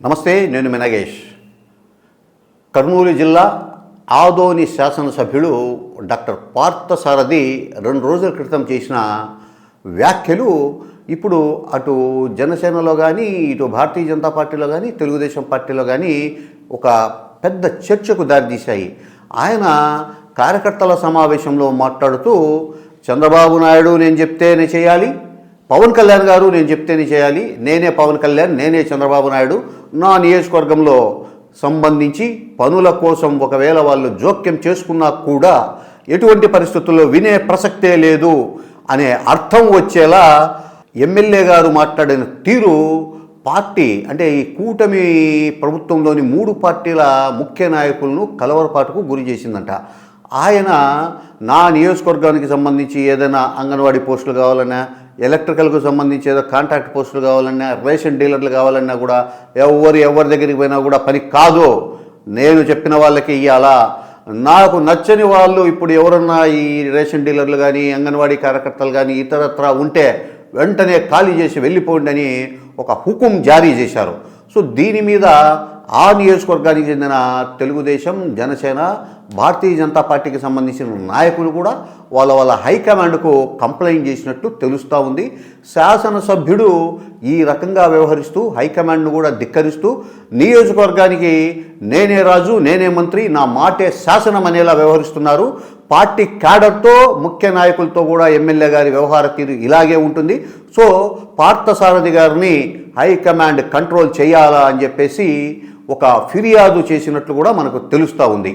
నమస్తే నేను మినగేష్ కర్నూలు జిల్లా ఆదోని శాసనసభ్యుడు డాక్టర్ పార్థసారథి రెండు రోజుల క్రితం చేసిన వ్యాఖ్యలు ఇప్పుడు అటు జనసేనలో కానీ ఇటు భారతీయ జనతా పార్టీలో కానీ తెలుగుదేశం పార్టీలో కానీ ఒక పెద్ద చర్చకు దారితీశాయి. ఆయన కార్యకర్తల సమావేశంలో మాట్లాడుతూ చంద్రబాబు నాయుడు నేను చెప్తేనే చేయాలి పవన్ కళ్యాణ్ గారు నేను చెప్తేనే చేయాలి నేనే పవన్ కళ్యాణ్ నేనే చంద్రబాబు నాయుడు నా నియోజకవర్గంలో సంబంధించి పనుల కోసం ఒకవేళ వాళ్ళు జోక్యం చేసుకున్నా కూడా ఎటువంటి పరిస్థితుల్లో వినే ప్రసక్తే లేదు అనే అర్థం వచ్చేలా ఎమ్మెల్యే గారు మాట్లాడిన తీరు పార్టీ అంటే ఈ కూటమి ప్రభుత్వంలోని మూడు పార్టీల ముఖ్య నాయకులను కలవరపాటుకు గురి చేసిందంట. ఆయన నా నియోజకవర్గానికి సంబంధించి ఏదైనా అంగన్వాడీ పోస్టులు కావాలన్నా ఎలక్ట్రికల్కు సంబంధించి ఏదో కాంట్రాక్ట్ పోస్టులు కావాలన్నా రేషన్ డీలర్లు కావాలన్నా కూడా ఎవరు ఎవరి దగ్గరికి పోయినా కూడా పని కాదు. నేను చెప్పిన వాళ్ళకి ఇవ్వాలా నాకు నచ్చని వాళ్ళు ఇప్పుడు ఎవరన్నా ఈ రేషన్ డీలర్లు కానీ అంగన్వాడీ కార్యకర్తలు కానీ ఇతరత్ర ఉంటే వెంటనే ఖాళీ చేసి వెళ్ళిపోండి అని ఒక హుకుం జారీ చేశారు. సో దీని మీద ఆ నియోజకవర్గానికి చెందిన తెలుగుదేశం జనసేన భారతీయ జనతా పార్టీకి సంబంధించిన నాయకులు కూడా వాళ్ళ వాళ్ళ హైకమాండ్కు కంప్లైంట్ చేసినట్టు తెలుస్తూ ఉంది. శాసనసభ్యుడు ఈ రకంగా వ్యవహరిస్తూ హైకమాండ్ను కూడా ధిక్కరిస్తూ నియోజకవర్గానికి నేనే రాజు నేనే మంత్రి నా మాటే శాసనం అనేలా వ్యవహరిస్తున్నారు. పార్టీ క్యాడర్తో ముఖ్య నాయకులతో కూడా ఎమ్మెల్యే గారి వ్యవహార తీరు ఇలాగే ఉంటుంది. సో పార్థసారథి గారిని హైకమాండ్ కంట్రోల్ చేయాలా అని చెప్పేసి ఒక ఫిర్యాదు చేసినట్లు కూడా మనకు తెలుస్తూ ఉంది.